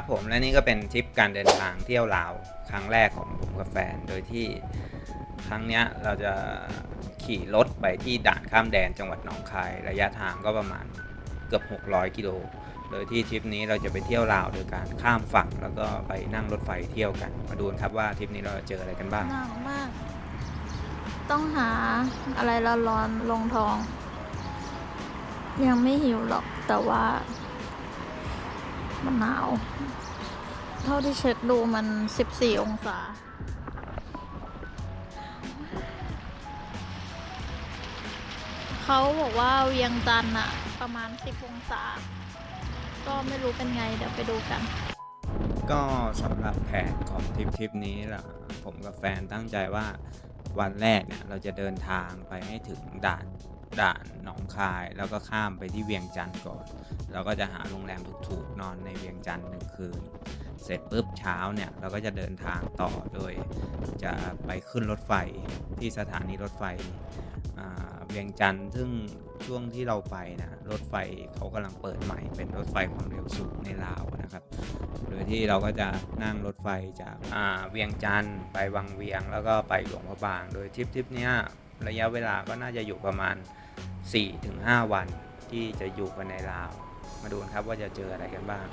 ครับผมและนี่ก็เป็นทริปการเดินทางเที่ยวลาวครั้งแรกของผมกับแฟน โดยที่ครั้งนี้เราจะขี่รถไปที่ด่านข้ามแดนจังหวัดหนองคาย ระยะทางก็ประมาณเกือบ 600 กิโล โดยที่ทริปนี้เราจะไปเที่ยวลาวโดยการข้ามฝั่งแล้วก็ไปนั่งรถไฟเที่ยวกัน มาดูกันครับว่าทริปนี้เราจะเจออะไรกันบ้าง หนักมาก ต้องหาอะไรร้อนๆลงท้อง ยังไม่หิวหรอกแต่ว่า มันหนาว เท่าที่เช็คดูมัน 14 องศา เขาบอกว่าเวียงจันทร์อะประมาณ 10 องศา ก็ไม่รู้เป็นไงเดี๋ยวไปดูกัน ก็สำหรับแผนของทริปทริปนี้ล่ะผมกับแฟนตั้งใจว่าวันแรกเนี่ยเราจะเดินทางไปให้ถึงด่าน ด่านหนองคาย แล้วก็ข้ามไปที่เวียงจันทร์ก่อนเราก็จะหาโรงแรมถูกๆนอนในเวียงจันทร์หนึ่งคืน เสร็จปุ๊บเช้าเนี่ยเราก็จะเดินทางต่อโดยจะไปขึ้นรถไฟที่สถานีรถไฟเวียงจันทร์ซึ่งช่วงที่เราไปนะรถไฟเขากำลังเปิดใหม่ เป็นรถไฟความเร็วสูงในลาวนะครับ โดยที่เราก็จะนั่งรถไฟจากาเวียงจันทร์ไปวังเวียงแล้วก็ไปหลวงพระบาง โดยทริปทริปนี้ระยะเวลาก็น่าจะอยู่ประมาณ 4-5 วันที่จะอยู่กันในลาว มาดูกันครับว่าจะเจออะไรกันบ้าง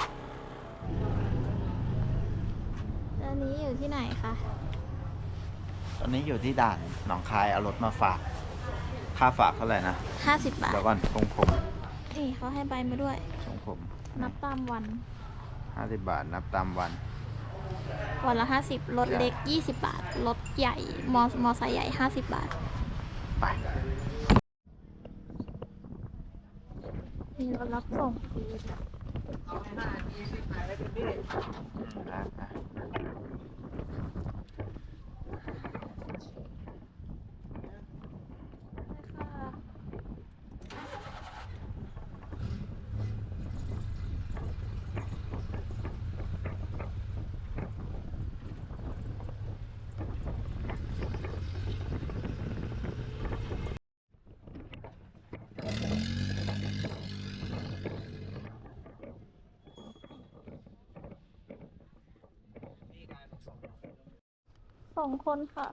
อันนี้อยู่ที่ไหนคะตอนนี้อยู่ที่ด่านหนองคายเอารถมาฝาก ค่าฝากเท่าไหร่นะ50 บาท เดี๋ยวก่อนทรงผมนี่เขาให้ใบมาด้วย ทรงผมนับตามวัน ห้าสิบบาทนับตามวัน วันละ 50 รถเล็ก 20 บาท รถใหญ่ มอมอไซค์ใหญ่ 50 บาท ไป มีรถรับส่งฟรีนะนะ สองคนค่ะ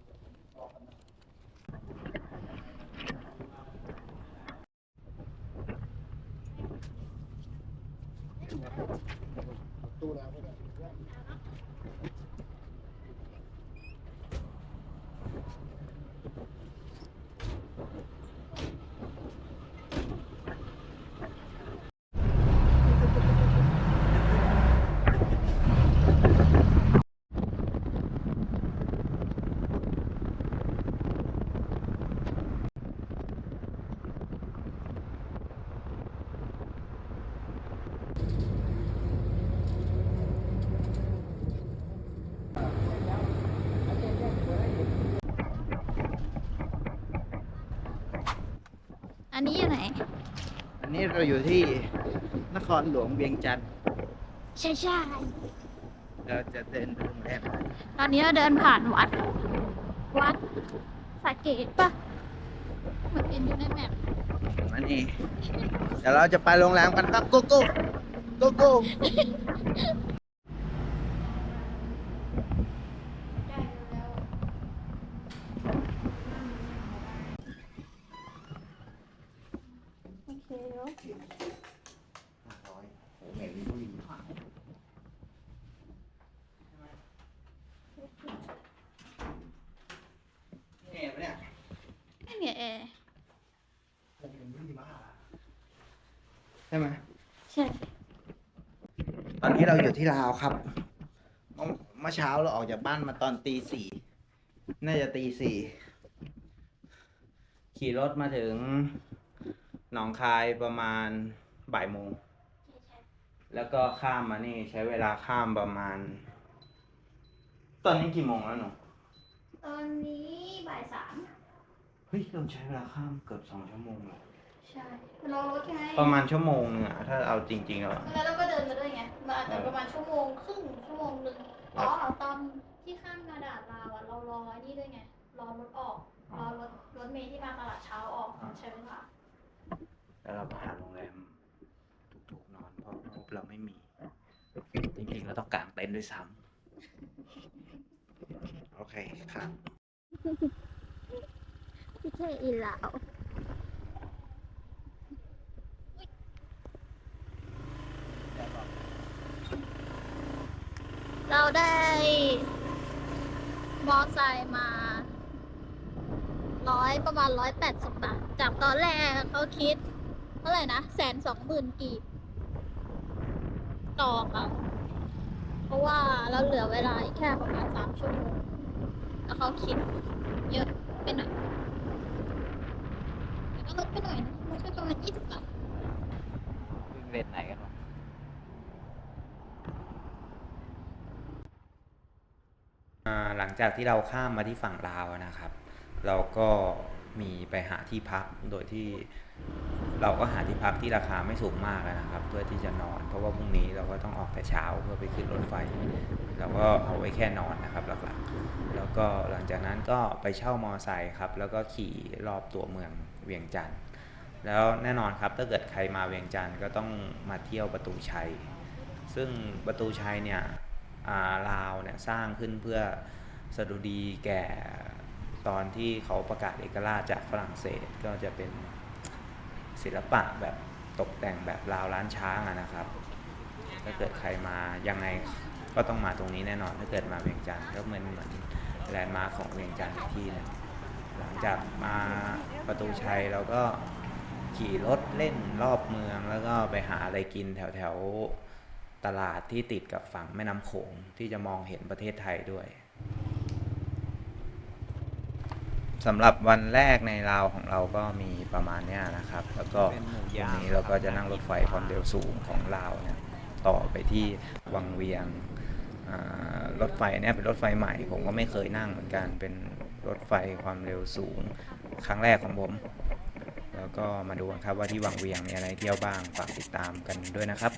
อันนี้อยู่ไหน อันนี้เราอยู่ที่นครหลวงเวียงจันทร์ใช่ใช่เราจะเดินไปโรงแรมตอนนี้เราเดินผ่านวัด วัดสาเกตปะเหมือนเห็นอยู่ในแมปอันนี้เดี๋ยวเราจะไปโรงแรมกันครับโกโก้โกโก้ โอเคเนาะ เห็นผู้หญิงผ่านนี่ปะเนี่ย นี่ไงแอร์ ใช่ไหมใช่ ตอนนี้เราอยู่ที่ลาวครับเมื่อเมื่อเช้าเราออกจากบ้านมาตอนตีสี่น่าจะตีสี่ขี่รถมาถึงหนองคายประมาณบ่ายโมง แล้วก็ข้ามมานี่ใช้เวลาข้ามประมาณ ตอนนี้กี่โมงแล้วหนู ตอนนี้บ่ายสาม เฮ้ยเราใช้เวลาข้ามเกือบสองชั่วโมงเลย ใช่รอรถไงประมาณชั่วโมงนึงอะถ้าเอาจริงๆแล้วอะแล้วเราก็เดินมาด้วยไงมันอาจจะประมาณชั่วโมงครึ่งชั่วโมงหนึ่งอ๋อตอนที่ข้ามกระดาษลาวอะเรารอไอ้นี่ด้วยไงรอรถออกรอรถรถเมล์ที่มาตลาดเช้าออกใช้เวลาแล้วเราก็หาโรงแรมถูกๆนอนเพราะงบเราไม่มี จริงๆเราต้องเป็นด้วยซ้ำโอเคครับพี่เทอีลา เราได้มอไซค์มาร้อยประมาณร้อยแปดสิบบาท จากตอนแรกเขาคิดเท่าไหร่นะแสนสองหมื่นกีบต่อค่ะเพราะว่าเราเหลือเวลาแค่ประมาณสามชั่วโมงแล้วเขาคิดเยอะไปหน่อยแต่ก็ลดไปหน่อยนะลดไปประมาณยี่สิบบาทวิ่งเลนไหนกันวะ อ่า หลังจากที่เราข้ามมาที่ฝั่งลาวนะครับ เราก็มีไปหาที่พักโดยที่เราก็หาที่พักที่ราคาไม่สูงมากนะครับ เพื่อที่จะนอน เพราะว่าพรุ่งนี้เราก็ต้องออกแต่เช้าเพื่อไปขึ้นรถไฟ เราก็เอาไว้แค่นอนนะครับหลักๆแล้วก็หลังจากนั้นก็ไปเช่ามอไซค์ครับ แล้วก็ขี่รอบตัวเมืองเวียงจันทร์แล้วแน่นอนครับถ้าเกิดใครมาเวียงจันทร์ก็ต้องมาเที่ยวประตูชัย ซึ่งประตูชัยเนี่ย ลาวเนี่ยสร้างขึ้นเพื่อสดุดีแก่ตอนที่เขาประกาศเอกราชจากฝรั่งเศสก็จะเป็นศิลปะแบบตกแต่งแบบลาวล้านช้างนะครับ ถ้าเกิดใครมายังไงก็ต้องมาตรงนี้แน่นอน ถ้าเกิดมาเวียงจันทร์ก็เหมือนเหมือนแลนด์มาร์คของเวียงจันทร์ที่หนึงหลังจากมาประตูชัยเราก็ขี่รถเล่นรอบเมืองแล้วก็ไปหาอะไรกินแถวแถว ตลาดที่ติดกับฝั่งแม่น้ำโขงที่จะมองเห็นประเทศไทยด้วยสำหรับวันแรกในลาวของเราก็มีประมาณเนี้ยนะครับ แล้วก็เป็นหมูพรุ่ย่างงนี้เราก็จะนั่งรถไฟความเร็วสูงของลาวเนี่ยต่อไปที่วังเวียงอ่ารถไฟเนี่ยเป็นรถไฟใหม่ ผมก็ไม่เคยนั่งเหมือนกันเป็นรถไฟความเร็วสูงครั้งแรกของผม แล้วก็มาดูกันครับว่าที่วังเวียงมีอะไรเที่ยวบ้างฝากติดตามกันด้วยนะครับ